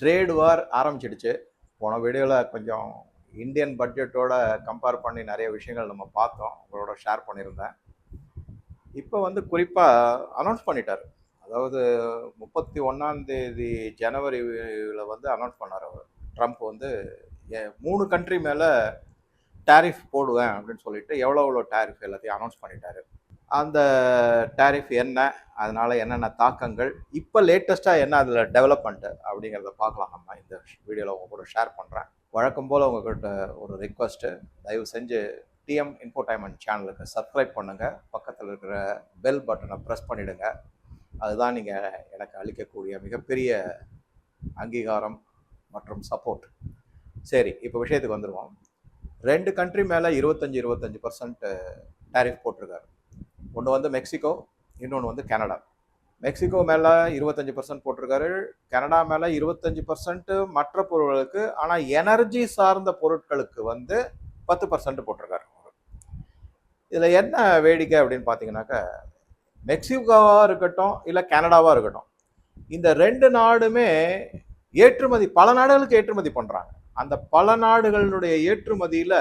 Trade வார் ஆரம்பிச்சிடுச்சு. போன வீடியோவில் கொஞ்சம் இந்தியன் பட்ஜெட்டோட கம்பேர் பண்ணி நிறைய விஷயங்கள் நம்ம பார்த்தோம். உங்களோட ஷேர் பண்ணியிருந்தேன். இப்போ வந்து குறிப்பாக அனௌன்ஸ் பண்ணிட்டார். அதாவது முப்பத்தி ஒன்றாந்தேதி ஜனவரியில் வந்து அனௌன்ஸ் பண்ணார் அவர். ட்ரம்ப் வந்து மூணு கண்ட்ரி மேலே டேரிஃப் போடுவேன் அப்படின்னு சொல்லிட்டு எவ்வளோ எவ்வளோ டேரிஃப் எல்லாத்தையும் அனௌன்ஸ் பண்ணிட்டாரு. அந்த டேரிஃப் என்ன அதனால் என்னென்ன தாக்கங்கள் இப்போ லேட்டஸ்ட்டாக என்ன அதில் டெவலப்மெண்ட்டு அப்படிங்கிறத பார்க்கலாம் நம்ம. இந்த வீடியோவில் உங்கள் கூட ஷேர் பண்ணுறேன் வழக்கம் போல் உங்கள்கிட்ட ஒரு ரிக்வஸ்ட்டு தயவு செஞ்சு டிஎம் இன்ஃபோடைன்மெண்ட் சேனலுக்கு சப்ஸ்கிரைப் பண்ணுங்கள் பக்கத்தில் இருக்கிற பெல் பட்டனை ப்ரெஸ் பண்ணிவிடுங்க அதுதான் நீங்கள் எனக்கு அளிக்கக்கூடிய மிகப்பெரிய அங்கீகாரம் மற்றும் சப்போர்ட் சரி இப்போ விஷயத்துக்கு வந்துடுவோம் ரெண்டு கண்ட்ரி மேலே இருபத்தஞ்சி இருபத்தஞ்சி பர்சன்ட் டேரிஃப் போட்டிருக்காரு. ஒன்று வந்து மெக்சிகோ இன்னொன்று வந்து கனடா. மெக்சிகோ மேலே இருபத்தஞ்சி பர்சன்ட் போட்டிருக்காரு. கனடா மேலே இருபத்தஞ்சி பர்சன்ட் மற்ற பொருட்களுக்கு ஆனால் எனர்ஜி சார்ந்த பொருட்களுக்கு வந்து பத்து பர்சன்ட் போட்டிருக்காரு. இதில் என்ன வேடிக்கை அப்படின்னு பார்த்தீங்கன்னாக்கா மெக்சிகோவாக இருக்கட்டும் இல்லை கனடாவாக இருக்கட்டும் இந்த ரெண்டு நாடுமே ஏற்றுமதி பல நாடுகளுக்கு ஏற்றுமதி பண்ணுறாங்க அந்த பல நாடுகளுடைய ஏற்றுமதியில்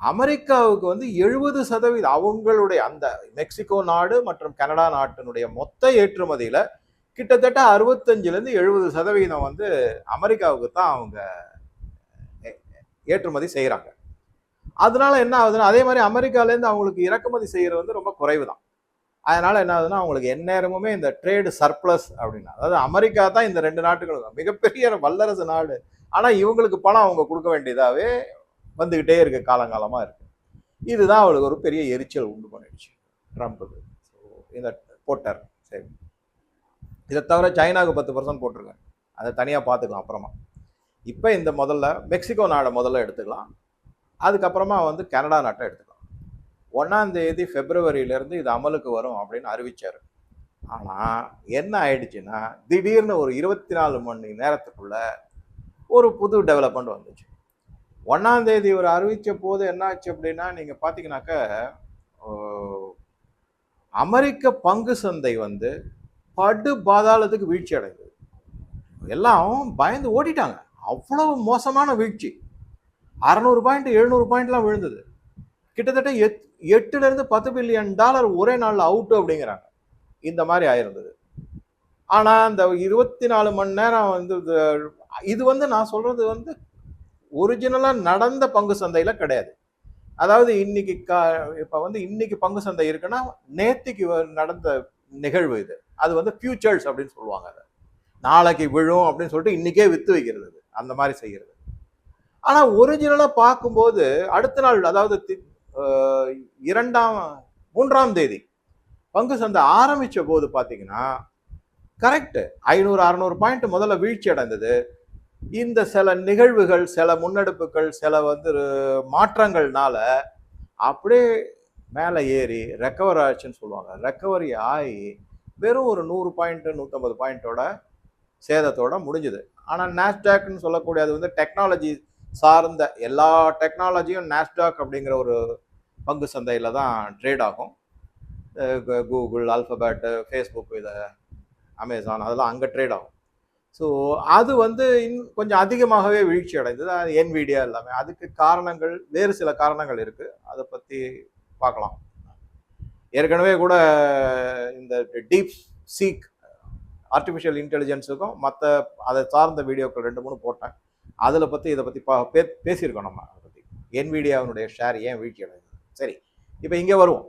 அமெரிக்காவுக்கு வந்து எழுபது சதவீதம் அவங்களுடைய அந்த மெக்சிகோ நாடு மற்றும் கனடா நாட்டினுடைய மொத்த ஏற்றுமதியில் கிட்டத்தட்ட அறுபத்தஞ்சிலேருந்து எழுபது சதவீதம் வந்து அமெரிக்காவுக்கு தான் அவங்க ஏற்றுமதி செய்கிறாங்க அதனால என்ன ஆகுதுன்னா அதே மாதிரி அமெரிக்காலேருந்து அவங்களுக்கு இறக்குமதி செய்கிறது வந்து ரொம்ப குறைவு தான் அதனால் என்ன ஆகுதுன்னா அவங்களுக்கு எந்நேரமுமே இந்த ட்ரேடு சர்ப்ளஸ் அப்படின்னா அதாவது அமெரிக்கா தான் இந்த ரெண்டு நாட்டுகளுக்கும் மிகப்பெரிய வல்லரசு நாடு. ஆனால் இவங்களுக்கு பணம் அவங்க கொடுக்க வேண்டியதாகவே வந்துக்கிட்டே இருக்கு காலங்காலமாக இருக்கு. இதுதான் அவளுக்கு ஒரு பெரிய எரிச்சல் உண்டு பண்ணிடுச்சு ட்ரம்ப்புக்கு. ஸோ இந்த போட்டார் சரி. இதை தவிர சைனாவுக்கு பத்து பர்சன்ட் போட்டிருக்கேன் அதை தனியாக பார்த்துக்கலாம் அப்புறமா. இப்போ இந்த முதல்ல மெக்சிகோ நாடை முதல்ல எடுத்துக்கலாம். அதுக்கப்புறமா வந்து கனடா நாட்டை எடுத்துக்கலாம். ஒன்றாந்தேதி ஃபெப்ரவரியிலேருந்து இது அமலுக்கு வரும் அப்படின்னு அறிவிச்சார். ஆனால் என்ன ஆயிடுச்சுன்னா திடீர்னு ஒரு இருபத்தி நாலு மணி நேரத்துக்குள்ள ஒரு புது டெவலப்மெண்ட் வந்துச்சு. ஒன்றாம் தேதி ஒரு அறிவித்த போது என்னாச்சு அப்படின்னா நீங்கள் பார்த்தீங்கன்னாக்க அமெரிக்க பங்கு சந்தை வந்து படு பாதாளத்துக்கு வீழ்ச்சி அடைந்தது. எல்லாம் பயந்து ஓடிட்டாங்க. அவ்வளவு மோசமான வீழ்ச்சி. அறநூறு பாயிண்ட் எழுநூறு பாயிண்ட்லாம் விழுந்தது. கிட்டத்தட்ட எட் எட்டுல இருந்து பத்து பில்லியன் டாலர் ஒரே நாள்ல அவுட் அப்படிங்கிறாங்க. இந்த மாதிரி ஆயிருந்தது. ஆனா அந்த இருபத்தி நாலு மணி நேரம் வந்து இது- இது வந்து நான் சொல்றது வந்து ஒரிஜினலாக நடந்த பங்கு சந்தையில் கிடையாது. அதாவது இன்னைக்கு கா இப்போ வந்து இன்னைக்கு பங்கு சந்தை இருக்குன்னா நேத்திக்கு வ- நடந்த நிகழ்வு இது. அது வந்து ஃபியூச்சர்ஸ் அப்படின்னு சொல்லுவாங்க அதை. நாளைக்கு விழும் அப்படின்னு சொல்லிட்டு இன்னைக்கே வித்து வைக்கிறது அந்த மாதிரி செய்கிறது ஆனால் ஒரிஜினலாக பார்க்கும்போது அடுத்த நாள் அதாவது தி- இரண்டாம் மூன்றாம் தேதி பங்கு சந்தை ஆரம்பித்த போது பார்த்தீங்கன்னா கரெக்டு ஐநூறு அறநூறு பாயிண்ட் முதல்ல வீழ்ச்சி அடைந்தது. இந்த சில நிகழ்வுகள் சில முன்னெடுப்புகள் சில வந்து மாற்றங்கள்னால அப்படியே மேலே ஏறி ரெக்கவர் ஆச்சுன்னு சொல்லுவாங்க. ரெக்கவரி ஆகி வெறும் ஒரு நூறு பாயிண்ட் நூற்றம்பது பாயிண்ட்டோட சேதத்தோட முடிஞ்சுது. ஆனால் நாஸ்டாக்னு சொல்லக்கூடியது வந்து டெக்னாலஜி சார்ந்த எல்லா டெக்னாலஜியும் நாஸ்டாக் அப்படிங்கிற ஒரு பங்கு சந்தையில் தான் ட்ரேட் ஆகும். கூகுள் ஆல்ஃபபேட்டு ஃபேஸ்புக் இதை அமேசான் அதெல்லாம் அங்கே ட்ரேட் ஆகும். ஸோ அது வந்து இன் கொஞ்சம் அதிகமாகவே வீழ்ச்சி அடைந்தது. அது என்விடியா எல்லாமே அதுக்கு காரணங்கள் வேறு சில காரணங்கள் இருக்குது அதை பற்றி பார்க்கலாம் ஏற்கனவே கூட இந்த டீப் சீக் ஆர்டிஃபிஷியல் இன்டெலிஜென்ஸுக்கும் மற்ற அதை சார்ந்த வீடியோக்கள் ரெண்டு மூணு போட்டேன். அதில் பற்றி இதை பற்றி பா பே பேசியிருக்கோம் நம்ம. அதை பற்றி என்விடியாவினுடைய ஷேர் ஏன் வீழ்ச்சி அடைந்தது? சரி. இப்போ இங்கே வருவோம்.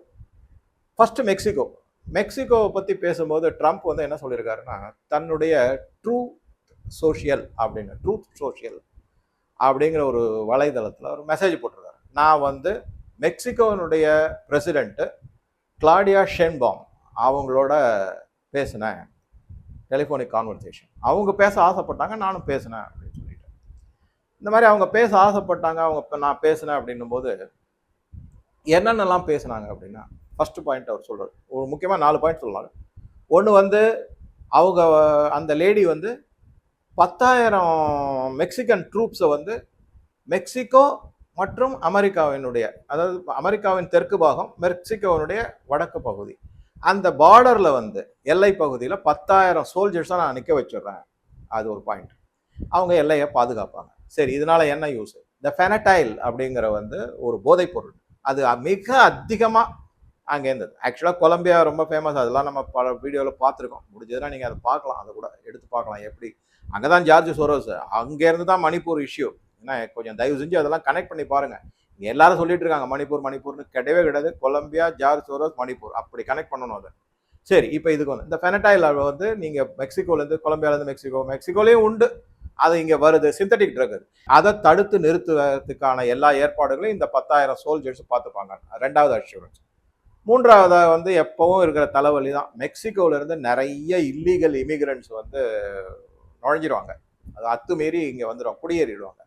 ஃபஸ்ட்டு மெக்சிகோ மெக்சிகோவை பற்றி பேசும்போது ட்ரம்ப் வந்து என்ன சொல்லியிருக்காருன்னா தன்னுடைய ட்ரூ சோஷியல் அப்படின்னு ட்ரூத் சோஷியல் அப்படிங்கிற ஒரு வலைதளத்தில் ஒரு மெசேஜ் போட்டிருக்காரு. நான் வந்து மெக்சிகோனுடைய பிரசிடெண்ட்டு கிளாடியா ஷென்பாம் அவங்களோட பேசினேன். டெலிஃபோனிக் கான்வர்சேஷன் அவங்க பேச ஆசைப்பட்டாங்க நானும் பேசினேன் அப்படின்னு சொல்லிட்டேன் இந்த மாதிரி அவங்க பேச ஆசைப்பட்டாங்க அவங்க இப்போ நான் பேசினேன் அப்படின்னும் போது என்னென்னலாம் பேசுனாங்க அப்படின்னா ஃபர்ஸ்ட் பாயிண்ட் அவர் சொல்கிறார் ஒரு முக்கியமாக நாலு பாயிண்ட் சொல்லுவாங்க ஒன்று வந்து அவங்க அந்த லேடி வந்து பத்தாயிரம் மெக்சிகன் ட்ரூப்ஸை வந்து மெக்சிகோ மற்றும் அமெரிக்காவினுடைய அதாவது அமெரிக்காவின் தெற்கு பாகம் மெக்சிகோவினுடைய வடக்கு பகுதி. அந்த பார்டரில் வந்து எல்லை பகுதியில் பத்தாயிரம் சோல்ஜர்ஸாக நான் நிற்க வச்சிடுறேன். அது ஒரு பாயிண்ட் அவங்க எல்லையை பாதுகாப்பாங்க. சரி இதனால என்ன யூஸ் இந்த ஃபெனடைல் அப்படிங்கிற வந்து ஒரு போதைப் பொருள். அது மிக அதிகமாக அங்கே இருந்தது ஆக்சுவலாக கொலம்பியா ரொம்ப ஃபேமஸ் அதெல்லாம் நம்ம பல வீடியோவில் பார்த்துருக்கோம். முடிஞ்சதுன்னா நீங்கள் அதை பார்க்கலாம். அதை கூட எடுத்து பார்க்கலாம். எப்படி அங்கே தான் ஜார்ஜ் சோரோஸ். அங்கேருந்து தான் மணிப்பூர் இஷ்யூ ஏன்னா கொஞ்சம் தயவு செஞ்சு அதெல்லாம் கனெக்ட் பண்ணி பாருங்க. இங்கே எல்லாரும் சொல்லிட்டு இருக்காங்க மணிப்பூர் மணிப்பூர்னு கிடையவே கிடையாது. Columbia George Soros Manipur. அப்படி கனெக்ட் பண்ணணும் அதை. சரி இப்போ இதுக்கு வந்து இந்த ஃபெனடைல் வந்து நீங்கள் மெக்சிகோலேருந்து கொலம்பியாலேருந்து மெக்சிகோ மெக்சிகோலேயும் உண்டு. அது இங்கே வருது சிந்தட்டிக் ட்ரக் அதை. தடுத்து நிறுத்துவதற்கான எல்லா ஏற்பாடுகளையும் இந்த பத்தாயிரம் சோல்ஜர்ஸ் பார்த்துப்பாங்க. ரெண்டாவது அஷூரன்ஸ் மூன்றாவதாக வந்து எப்பவும் இருக்கிற தலைவலி தான். மெக்சிகோவிலேருந்து நிறைய இல்லீகல் இமிகிரண்ட்ஸ் வந்து நுழைஞ்சிருவாங்க. அது அத்துமீறி இங்கே வந்துடும் குடியேறிடுவாங்க.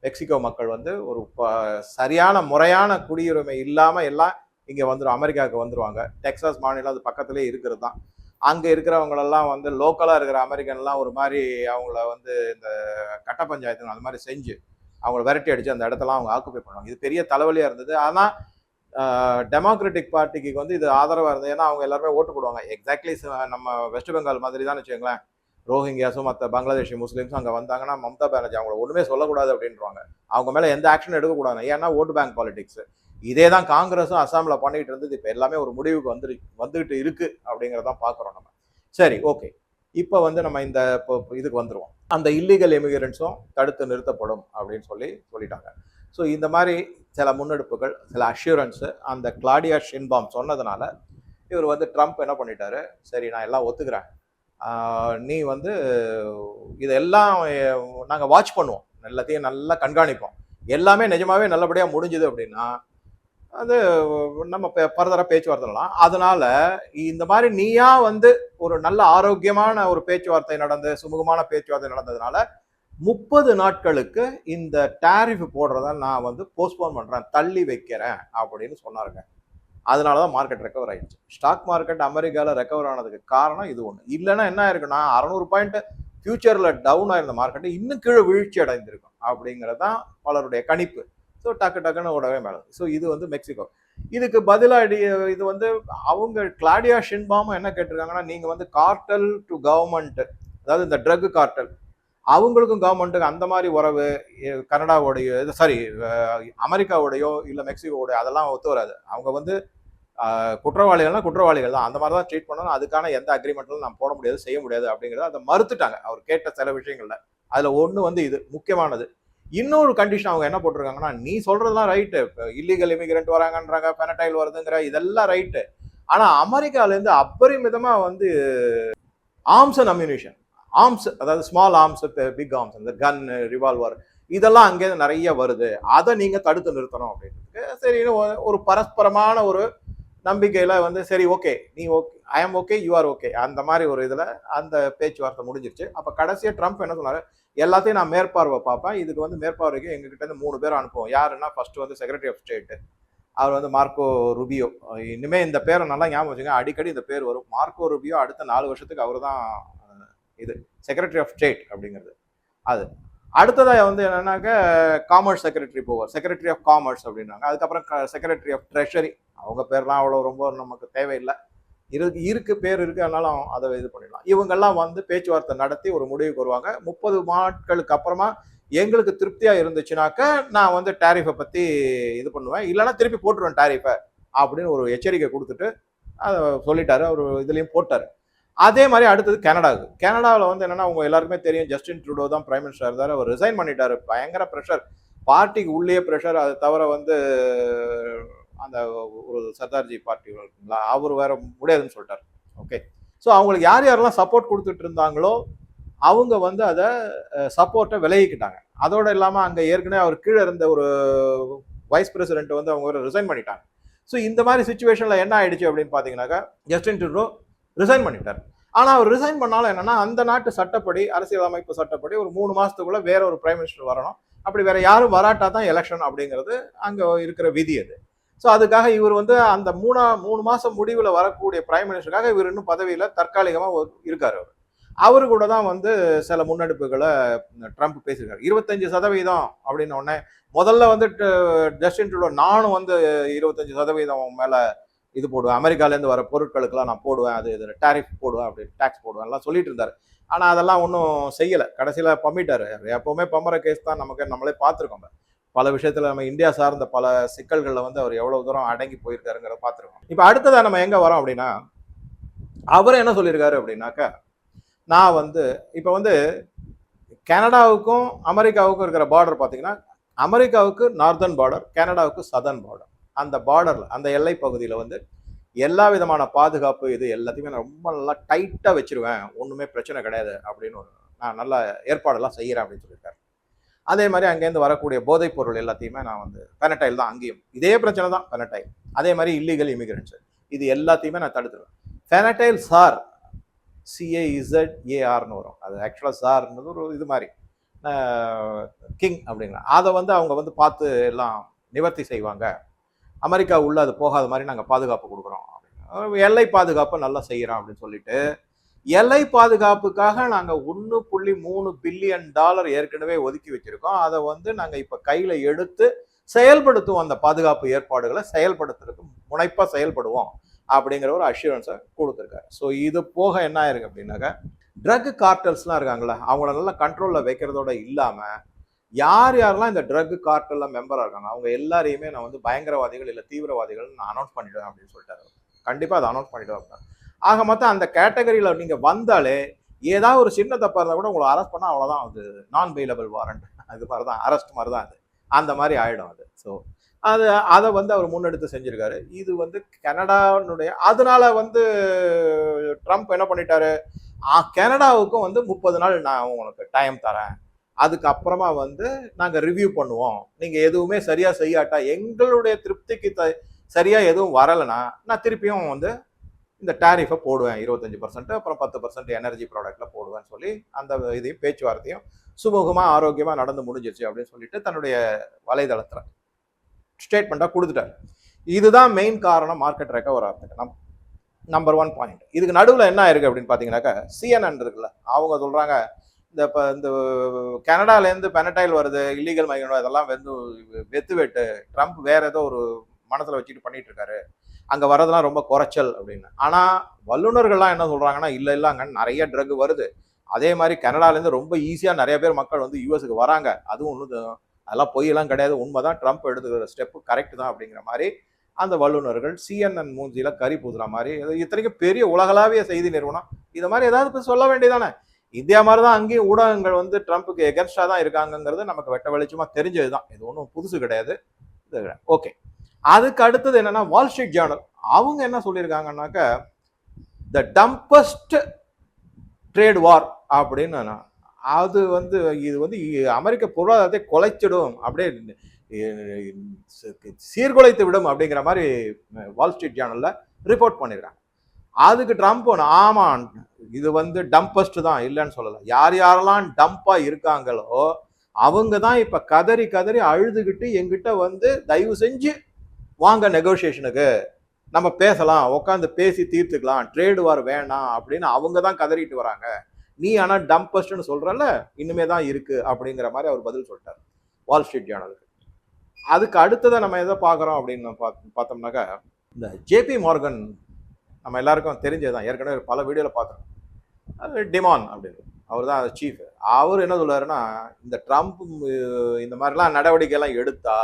மெக்சிகோ மக்கள் வந்து ஒரு ப- சரியான முறையான குடியுரிமை இல்லாமல் எல்லாம் இங்கே வந்துடும் அமெரிக்காவுக்கு வந்துடுவாங்க டெக்ஸாஸ் மாநிலம் அது பக்கத்துலேயே இருக்கிறது தான் அங்கே இருக்கிறவங்களெல்லாம் வந்து லோக்கலாக இருக்கிற அமெரிக்கன்லாம் ஒரு மாதிரி அவங்கள வந்து இந்த கட்ட பஞ்சாயத்து அந்த மாதிரி செஞ்சு அவங்கள விரட்டி அடித்து அந்த இடத்தெல்லாம் அவங்க ஆக்குப்பை பண்ணுவாங்க. இது பெரிய தலைவலியாக இருந்தது. ஆனால் டெமோக்ராட்டிக் பார்ட்டிக்கு வந்து இது ஆதரவாக இருந்தது. ஏன்னா அவங்க எல்லாருமே ஓட்டு போடுவாங்க. எக்ஸாக்ட்லி நம்ம வெஸ்ட் பெங்கால் மாதிரி தான் வச்சுக்கோங்களேன். ரோஹிங்கியாஸும் மற்ற பங்களாதேஷி முஸ்லீம்ஸும் அங்கே வந்தாங்கன்னா மம்தா பானர்ஜி அவங்கள ஒன்றுமே சொல்லக்கூடாது அப்படின்றாங்க. அவங்க மேலே எந்த ஆக்ஷன் எடுக்கக்கூடாது ஏன்னா ஓட்டு பேங்க் பாலிடிக்ஸ் இதே தான் காங்கிரஸும் அசாமில் பண்ணிகிட்டு இருந்தது. இப்போ எல்லாமே ஒரு முடிவுக்கு வந்துரு வந்துகிட்டு இருக்குது அப்படிங்கிறதான் பார்க்குறோம் நம்ம. சரி ஓகே இப்போ வந்து நம்ம இந்த இப்போ இதுக்கு வந்துடுவோம் அந்த இல்லீகல் எமிகிரண்ட்ஸும் தடுத்து நிறுத்தப்படும் அப்படின்னு சொல்லி சொல்லிட்டாங்க. ஸோ இந்த மாதிரி சில முன்னெடுப்புகள் சில அஷ்யூரன்ஸு அந்த கிளாடியா ஷின்பாம் சொன்னதுனால இவர் வந்து ட்ரம்ப் என்ன பண்ணிட்டாரு? சரி நான் எல்லாம் ஒத்துக்கிறேன். நீ வந்து இதெல்லாம் நாங்கள் வாட்ச் பண்ணுவோம். எல்லாத்தையும் நல்லா கண்காணிப்போம். எல்லாமே நிஜமாவே நல்லபடியாக முடிஞ்சுது அப்படின்னா அது நம்ம ஃபர்தராக பேச்சுவார்த்தைலாம் அதனால இந்த மாதிரி நீயா வந்து ஒரு நல்ல ஆரோக்கியமான ஒரு பேச்சுவார்த்தை நடந்து சுமூகமான பேச்சுவார்த்தை நடந்ததுனால முப்பது நாட்களுக்கு இந்த டேரிஃப் போடுறத நான் வந்து போஸ்ட்போன் பண்ணுறேன் தள்ளி வைக்கிறேன் அப்படின்னு சொன்னாருங்க. அதனால தான் மார்க்கெட் ரெக்கவர் ஆயிடுச்சு. ஸ்டாக் மார்க்கெட் அமெரிக்காவில் ரெக்கவர் ஆனதுக்கு காரணம் இது ஒன்று இல்லைன்னா என்ன இருக்குன்னா அறநூறு பாயிண்ட் ஃபியூச்சரில் டவுன் ஆயிருந்த மார்க்கெட்டு இன்னும் கீழே வீழ்ச்சி அடைந்திருக்கும் அப்படிங்கிறது தான் பலருடைய கணிப்பு. ஸோ டக்கு டக்குன்னு உடவே மேலே ஸோ இது வந்து மெக்சிகோ. இதுக்கு பதிலாடி இது வந்து அவங்க கிளாடியா ஷின்பாமும் என்ன கேட்டிருக்காங்கன்னா நீங்கள் வந்து கார்டல் டு கவர்மெண்ட் அதாவது இந்த ட்ரக் கார்டல் அவங்களுக்கும் கவர்மெண்ட்டுக்கு அந்த மாதிரி உறவு கனடாவோடைய கனடாவோடையோ இது சாரி அமெரிக்காவோடையோ இல்லை மெக்சிகோவோடையோ அதெல்லாம் ஒத்து வராது. அவங்க வந்து குற்றவாளிகள்னா குற்றவாளிகள் தான். அந்த மாதிரி தான் ட்ரீட் பண்ணணும். அதுக்கான எந்த அக்ரிமெண்ட்டும் நம்ம போட முடியாது செய்ய முடியாது அப்படிங்கிறத அதை மறுத்துட்டாங்க. அவர் கேட்ட சில விஷயங்கள்ல. அதில் ஒன்று வந்து இது முக்கியமானது. இன்னொரு கண்டிஷன் அவங்க என்ன போட்டிருக்காங்கன்னா நீ சொல்றதெல்லாம் ரைட்டு இல்லீகல் இமிகிரண்ட் வராங்கன்றாங்க பெனடைல் வருதுங்கிற இதெல்லாம் ரைட்டு ஆனால் அமெரிக்காவிலேருந்து அப்பரிமிதமாக வந்து ஆர்ம்ஸ் அண்ட் அம்யூனிஷன் ஆர்ம்ஸ் அதாவது ஸ்மால் ஆர்ம்ஸ் பிக் ஆர்ம்ஸ் இந்த கன் ரிவால்வர் இதெல்லாம் அங்கேருந்து நிறைய வருது. அதை நீங்கள் தடுத்து நிறுத்தணும் அப்படின்றதுக்கு சரி ஒரு- பரஸ்பரமான ஒரு நம்பிக்கையில் வந்து சரி ஓகே நீ okay I am okay you are okay அந்த மாதிரி ஒரு இதில் அந்த பேச்சுவார்த்தை முடிஞ்சிருச்சு. அப்போ கடைசியாக ட்ரம்ப் என்ன சொன்னார்? எல்லாத்தையும் நான் மேற்பார்வை பார்ப்பேன். இதுக்கு வந்து மேற்பார்வைக்கு எங்ககிட்ட இருந்து மூணு பேர் அனுப்புவோம். யாருன்னா ஃபர்ஸ்ட் வந்து செக்ரட்டரி ஆஃப் ஸ்டேட்டு அவர் வந்து மார்க்கோ ருபியோ. இனிமேல் இந்த பேரை நல்லா ஞாபகம் வச்சுங்க அடிக்கடி இந்த பேர் வரும். மார்க்கோ ருபியோ அடுத்த நாலு வருஷத்துக்கு அவர் தான் இது செக்ரட்டரி ஆஃப் ஸ்டேட் அப்படிங்கிறது. அது. அடுத்ததாக வந்து என்னன்னாக்க காமர்ஸ் செக்ரட்டரி போவார். செக்ரட்டரி ஆஃப் காமர்ஸ் அப்படின்னாங்க. அதுக்கப்புறம் செக்ரட்டரி ஆஃப் ட்ரெஷரி அவங்க பேர்லாம் அவ்வளோ ரொம்ப நமக்கு தேவையில்லை. இருக்கு இருக்கு பேர் இருக்கு. அதனால அதை இது பண்ணிடலாம். இவங்கெல்லாம் வந்து பேச்சுவார்த்தை நடத்தி ஒரு முடிவுக்கு வருவாங்க. முப்பது நாட்களுக்கு அப்புறமா எங்களுக்கு திருப்தியாக இருந்துச்சுனாக்க நான் வந்து டாரிஃபை பற்றி இது பண்ணுவேன். இல்லைன்னா திருப்பி போட்டுருவேன் டாரிஃபை அப்படின்னு ஒரு எச்சரிக்கை கொடுத்துட்டு அதை சொல்லிட்டாரு. அவர் இதுலேயும் போட்டார். அதே மாதிரி அடுத்தது கனடாவுக்கு. கனடாவில் வந்து என்னன்னா அவங்க எல்லாருக்குமே தெரியும் ஜஸ்டின் ட்ரூடோ தான் பிரைம் மினிஸ்டர் இருந்தார் அவர் ரிசைன் பண்ணிட்டார். பயங்கர ப்ரெஷர் பார்ட்டிக்கு உள்ளே ப்ரெஷர் அதை தவிர வந்து அந்த ஒரு சர்தார்ஜி பார்ட்டி இருக்குங்களா? அவர் வேற முடியாதுன்னு சொல்லிட்டார். ஓகே ஸோ அவங்களுக்கு யார் யாரெல்லாம் சப்போர்ட் கொடுத்துட்டு இருந்தாங்களோ அவங்க வந்து அதை சப்போர்ட்டை விலகிக்கிட்டாங்க. அதோடு இல்லாமல் அங்கே ஏற்கனவே அவர் கீழே இருந்த ஒரு வைஸ் பிரசிடென்ட் வந்து அவங்க ரிசைன் பண்ணிட்டாங்க. ஸோ இந்த மாதிரி சுச்சுவேஷனில் என்ன ஆயிடுச்சு அப்படின்னு பார்த்தீங்கன்னாக்கா ஜஸ்டின் ட்ரூடோ ரிசைன் பண்ணிட்டார். ஆனால் அவர் ரிசைன் பண்ணாலும் என்னன்னா அந்த நாட்டு சட்டப்படி அரசியலமைப்பு சட்டப்படி ஒரு மூணு மாதத்துக்குள்ளே வேற ஒரு பிரைம் மினிஸ்டர் வரணும். அப்படி வேற யாரும் வராட்டா தான் எலெக்ஷன் அப்படிங்கிறது அங்கே இருக்கிற விதி அது. ஸோ அதுக்காக இவர் வந்து அந்த மூணா மூணு மாதம் முடிவில் வரக்கூடிய பிரைம் மினிஸ்டருக்காக இவர் இன்னும் பதவியில் தற்காலிகமாக இருக்கார் அவர். அவரு கூட தான் வந்து சில முன்னெடுப்புகளை ட்ரம்ப் பேசியிருக்காரு. இருபத்தஞ்சு சதவீதம் அப்படின்னு உடனே முதல்ல வந்து ட- ஜஸ்டின் ட்ரூடோ நானும் வந்து இருபத்தஞ்சு சதவீதம் மேலே இது போடுவேன். அமெரிக்காலேருந்து வர பொருட்களுக்கெல்லாம் நான் போடுவேன். அது இது டேரிஃப் போடுவேன் அப்படி டேக்ஸ் போடுவேன். எல்லாம் சொல்லிட்டு இருந்தார். ஆனால் அதெல்லாம் ஒன்றும் செய்யலை. கடைசியில் பம்மிட்டார் எப்போவுமே பம்பர கேஸ் தான் நமக்கு நம்மளே பார்த்துருக்கோம். பல விஷயத்தில் நம்ம இந்தியா சார்ந்த பல சிக்கல்களில் வந்து அவர் எவ்வளோ தூரம் அடங்கி போயிருக்காருங்கிறத பார்த்துருக்கோம். இப்போ அடுத்ததாக நம்ம எங்கே வரோம் அப்படின்னா அவர் என்ன சொல்லியிருக்காரு அப்படின்னாக்கா நான் வந்து இப்போ வந்து கனடாவுக்கும் அமெரிக்காவுக்கும் இருக்கிற பார்டர் பார்த்தீங்கன்னா அமெரிக்காவுக்கு நார்தர்ன் பார்டர் கனடாவுக்கு சதர்ன் பார்டர் அந்த பார்டரில் அந்த எல்லை பகுதியில் வந்து எல்லா விதமான பாதுகாப்பு இது எல்லாத்தையுமே நான் ரொம்ப நல்லா டைட்டாக வச்சுருவேன். ஒன்றுமே பிரச்சனை கிடையாது அப்படின்னு ஒரு நான் நல்லா ஏற்பாடெல்லாம் செய்கிறேன் அப்படின்னு சொல்லியிருக்காரு. அதே மாதிரி அங்கேருந்து வரக்கூடிய போதைப் பொருள் எல்லாத்தையுமே நான் வந்து பெனடைல் தான் அங்கேயும். இதே பிரச்சனை தான் பெனடைல் அதே மாதிரி இல்லீகல் இமிகிரண்ட்ஸு இது எல்லாத்தையுமே நான் தடுத்துருவேன். பெனடைல் சார் சிஏஇசட் ஏஆர்னு வரும். அது ஆக்சுவலாக சார்ன்றது ஒரு இது மாதிரி. கிங் அப்படிங்களா அதை வந்து அவங்க வந்து பார்த்து எல்லாம் நிவர்த்தி செய்வாங்க. அமெரிக்கா உள்ளே அது போகாத மாதிரி நாங்கள் பாதுகாப்பு கொடுக்குறோம். அப்படின்னு. எல்லை பாதுகாப்பை நல்லா செய்கிறோம் அப்படின்னு சொல்லிட்டு எல்லை பாதுகாப்புக்காக நாங்கள் ஒன்று புள்ளி மூணு பில்லியன் டாலர் ஏற்கனவே ஒதுக்கி வச்சுருக்கோம். அதை வந்து நாங்கள் இப்போ கையில் எடுத்து செயல்படுத்துவோம். அந்த பாதுகாப்பு ஏற்பாடுகளை செயல்படுத்துறதுக்கு முனைப்பாக செயல்படுவோம் அப்படிங்கிற ஒரு அஷூரன்ஸை கொடுத்துருக்காரு. ஸோ இது போக என்ன ஆயிருக்கு அப்படின்னாக்கா ட்ரக் கார்டல்ஸ்லாம் இருக்காங்களே அவங்கள நல்லா கண்ட்ரோலில் வைக்கிறதோட இல்லாமல் யார் யாரெல்லாம் இந்த ட்ரக் கார்டெல்லாம் மெம்பராக இருக்காங்க அவங்க எல்லாரையுமே நான் வந்து பயங்கரவாதிகள் இல்லை தீவிரவாதிகள் நான் அனௌன்ஸ் பண்ணிடுவேன் அப்படின்னு சொல்லிட்டாரு கண்டிப்பாக அதை அனௌன்ஸ் பண்ணிடுவேன் ஆக மொத்தம் அந்த கேட்டகரியில் நீங்கள் வந்தாலே ஏதாவது ஒரு சின்ன தப்பாக இருந்தால் கூட உங்களை அரெஸ்ட் பண்ணால் அவ்வளோதான் அது நான் பெயிலபிள் வாரண்ட் அது மாதிரி தான் அரெஸ்ட் மாதிரி தான் அது. அந்த மாதிரி ஆகிடும் அது. ஸோ அது அதை வந்து அவர் முன்னெடுத்து செஞ்சுருக்காரு. இது வந்து கனடானுடைய அதனால வந்து ட்ரம்ப் என்ன பண்ணிட்டாரு? கனடாவுக்கும் வந்து முப்பது நாள் நான் உங்களுக்கு டைம் தரேன். அதுக்கப்புறமா வந்து நாங்கள் ரிவ்யூ பண்ணுவோம். நீங்கள் எதுவுமே சரியாக செய்யாட்டா எங்களுடைய திருப்திக்கு த சரியாக எதுவும் வரலைன்னா நான் திருப்பியும் வந்து இந்த டேரிஃபை போடுவேன். இருபத்தஞ்சி பர்சன்ட் அப்புறம் பத்து பர்சன்ட் எனர்ஜி ப்ராடக்ட்டில் போடுவேன்னு சொல்லி அந்த இதையும் பேச்சுவார்த்தையும் சுமூகமாக ஆரோக்கியமாக நடந்து முடிஞ்சிருச்சு அப்படின்னு சொல்லிட்டு தன்னுடைய வலைதளத்தில் ஸ்டேட்மெண்ட்டாக கொடுத்துட்டார். இதுதான் மெயின் காரணம் மார்க்கெட் ரெக்கவர் ஆகிறதுக்கு நம் நம்பர் ஒன் பாயிண்ட் இதுக்கு நடுவில் என்ன ஆயிருக்கு அப்படின்னு பார்த்தீங்கன்னாக்கா சிஎன்என் இருக்குல்ல. அவங்க சொல்கிறாங்க இந்த இப்போ இந்த கனடாலேருந்து பெனடைல் வருது இல்லீகல் மைக்ரோ இதெல்லாம் வந்து வெத்து வெட்டு ட்ரம்ப் வேற ஏதோ ஒரு மனசில் வச்சுட்டு பண்ணிட்டு இருக்காரு அங்கே வரதெல்லாம் ரொம்ப குறைச்சல் அப்படின்னு. ஆனால் வல்லுநர்கள்லாம் என்ன சொல்கிறாங்கன்னா இல்லை இல்லை அங்கே நிறைய ட்ரக் வருது. அதே மாதிரி கனடாலேருந்து ரொம்ப ஈஸியாக நிறைய பேர் மக்கள் வந்து யூஎஸ்க்கு வராங்க. அதுவும் ஒன்று அதெல்லாம் பொய்யெல்லாம் கிடையாது. உண்மை தான் ட்ரம்ப் எடுத்துக்கிற ஸ்டெப்பு கரெக்ட் தான் அப்படிங்கிற மாதிரி அந்த வல்லுநர்கள் சிஎன்என் மூஞ்சியில் கறி பூதுற மாதிரி இத்தனைக்கும் பெரிய உலகளாவிய செய்தி நிறுவனம். இது மாதிரி ஏதாவது சொல்ல வேண்டியதானே இந்தியா மாதிரி தான் அங்கேயும் ஊடகங்கள் வந்து ட்ரம்ப்புக்கு எகென்ஸ்டாக தான் இருக்காங்கங்கிறது நமக்கு வெட்ட வெளிச்சமாக தெரிஞ்சது தான் இது ஒன்றும் புதுசு கிடையாது. ஓகே அதுக்கு அடுத்தது என்னன்னா வால் ஸ்ட்ரீட் ஜேர்னல் அவங்க என்ன சொல்லியிருக்காங்கன்னாக்க த டம்பஸ்ட் ட்ரேட் வார் அப்படின்னு அது வந்து இது வந்து அமெரிக்க பொருளாதாரத்தை குலைச்சிடும். அப்படியே சீர்குலைத்து விடும் அப்படிங்கிற மாதிரி வால் ஸ்ட்ரீட் ஜேர்னலில் ரிப்போர்ட் பண்ணியிருக்காங்க அதுக்கு ட்ரம்ப் ஆமாம் இது வந்து டம்பஸ்ட் தான் இல்லைன்னு சொல்லலை. யார் யாரெல்லாம் டம்பா இருக்காங்களோ அவங்க தான் இப்ப கதறி கதறி அழுதுகிட்டு எங்கிட்ட வந்து தயவு செஞ்சு வாங்க நெகோசியேஷனுக்கு நம்ம பேசலாம் உட்காந்து பேசி தீர்த்துக்கலாம் ட்ரேடு வார் வேணாம் அப்படின்னு அவங்க தான் கதறிட்டு வராங்க. நீ ஆனால் டம்பஸ்ட்னு சொல்கிறல்ல இனிமே தான் இருக்குது அப்படிங்கிற மாதிரி அவர் பதில் சொல்லிட்டார். வால் ஸ்ட்ரீட் ஜேர்னலுக்கு அதுக்கு அடுத்ததை நம்ம எதை பார்க்குறோம் அப்படின்னு பார்த்து- பார்த்தோம்னாக்கா இந்த ஜேபி மார்கன் நம்ம எல்லாருக்கும் தெரிஞ்சதுதான். ஏற்கனவே பல வீடியோவில் பார்த்தோம் அது டிமான் அப்படின்னு. அவர் தான் சீஃப் அவர் என்ன சொல்லுவாருன்னா இந்த ட்ரம்ப் இந்த மாதிரிலாம் நடவடிக்கைலாம் எடுத்தால் எடுத்தா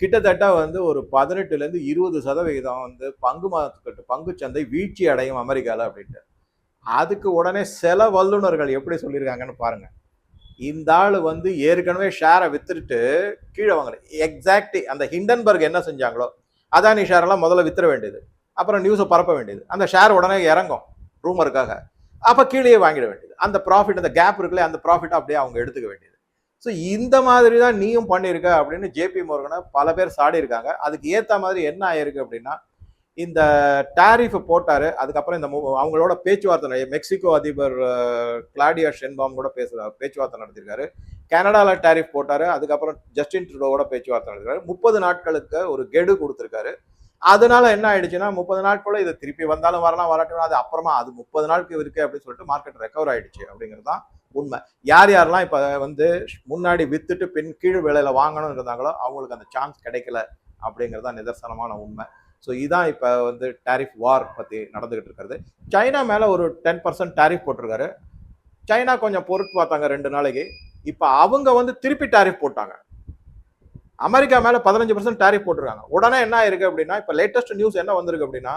கிட்டத்தட்ட வந்து ஒரு பதினெட்டுலேருந்து இருபது சதவிகிதம் வந்து பங்கு மார்க்கெட் பங்கு சந்தை வீழ்ச்சி அடையும் அமெரிக்காவில் அப்படின்ட்டு. அதுக்கு உடனே சில வல்லுநர்கள் எப்படி சொல்லியிருக்காங்கன்னு பாருங்கள் இந்த ஆள் வந்து ஏற்கனவே ஷேரை வித்துட்டு கீழே வாங்குறேன் எக்ஸாக்ட்லி அந்த ஹிண்டன்பர்க் என்ன செஞ்சாங்களோ அதானி ஷேரெல்லாம் முதல்ல வித்துற வேண்டியது. அப்புறம் நியூஸை பரப்ப வேண்டியது. அந்த ஷேர் உடனே இறங்கும் ரூமருக்காக அப்போ கீழே வாங்கிட வேண்டியது. அந்த ப்ராஃபிட் அந்த கேப் இருக்குல்ல அந்த ப்ராஃபிட் அப்படியே அவங்க எடுத்துக்க வேண்டியது. ஸோ இந்த மாதிரி தான் நீயும் பண்ணியிருக்க அப்படின்னு ஜேபி மோர்கனை பல பேர் சாடி இருக்காங்க அதுக்கு ஏற்ற மாதிரி என்ன ஆயிருக்கு அப்படின்னா இந்த டாரிஃப் போட்டார். அதுக்கப்புறம் இந்த அவங்களோட பேச்சுவார்த்தை நடை- மெக்சிகோ அதிபர் கிளாடியா ஷென்பாம் கூட பேசுகிற பேச்சுவார்த்தை நடத்திருக்காரு கனடாவில் டாரிஃப் போட்டார். அதுக்கப்புறம் ஜஸ்டின் ட்ரூடோவோட பேச்சுவார்த்தை நடத்திருக்காரு முப்பது நாட்களுக்கு ஒரு கெடு கொடுத்துருக்காரு. அதனால என்ன ஆயிடுச்சுன்னா முப்பது நாட்குள்ள இது திருப்பி வந்தாலும் வரலாம் வரட்டும் அது அப்புறமா அது முப்பது நாளுக்கு இருக்கு அப்படின்னு சொல்லிட்டு மார்க்கெட் ரெக்கவர் ஆயிடுச்சு அப்படிங்கிறது தான் உண்மை. யார் யாரெல்லாம் இப்ப வந்து முன்னாடி வித்துட்டு பின் கீழ் விலையில வாங்கணும்னு இருந்தாங்களோ அவங்களுக்கு அந்த சான்ஸ் கிடைக்கல அப்படிங்கிறது தான் நிதர்சனமான உண்மை. ஸோ இதான் இப்போ வந்து டாரிஃப் வார் பற்றி நடந்துகிட்டு இருக்கிறது. சைனா மேலே ஒரு டென் பர்சன்ட் டாரிஃப் போட்டிருக்காரு. சைனா கொஞ்சம் பொருட் பார்த்தாங்க ரெண்டு நாளைக்கு. இப்போ அவங்க வந்து திருப்பி டாரிஃப் போட்டாங்க. அமெரிக்கா மேலே பதினஞ்சு பர்சன்ட் டேரிஃப் போட்டிருக்காங்க. உடனே என்ன ஆயிருக்கு அப்படின்னா இப்போ லேட்டஸ்ட் நியூஸ் என்ன வந்திருக்கு அப்படின்னா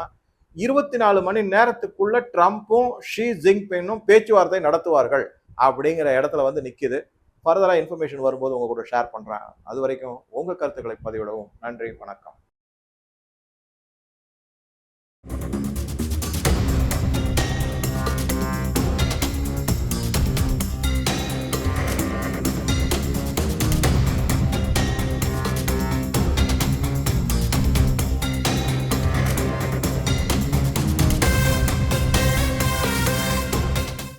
இருபத்தி நாலு மணி நேரத்துக்குள்ள ட்ரம்ப்பும் ஷி ஜிங்பின்னும் பேச்சுவார்த்தை நடத்துவார்கள் அப்படிங்கிற இடத்துல வந்து நிற்கிது ஃபர்தராக இன்ஃபர்மேஷன் வரும்போது உங்கள் கூட ஷேர் பண்ணுறேன் அது வரைக்கும் உங்கள் கருத்துக்களை பதிவிடவும். நன்றி வணக்கம்.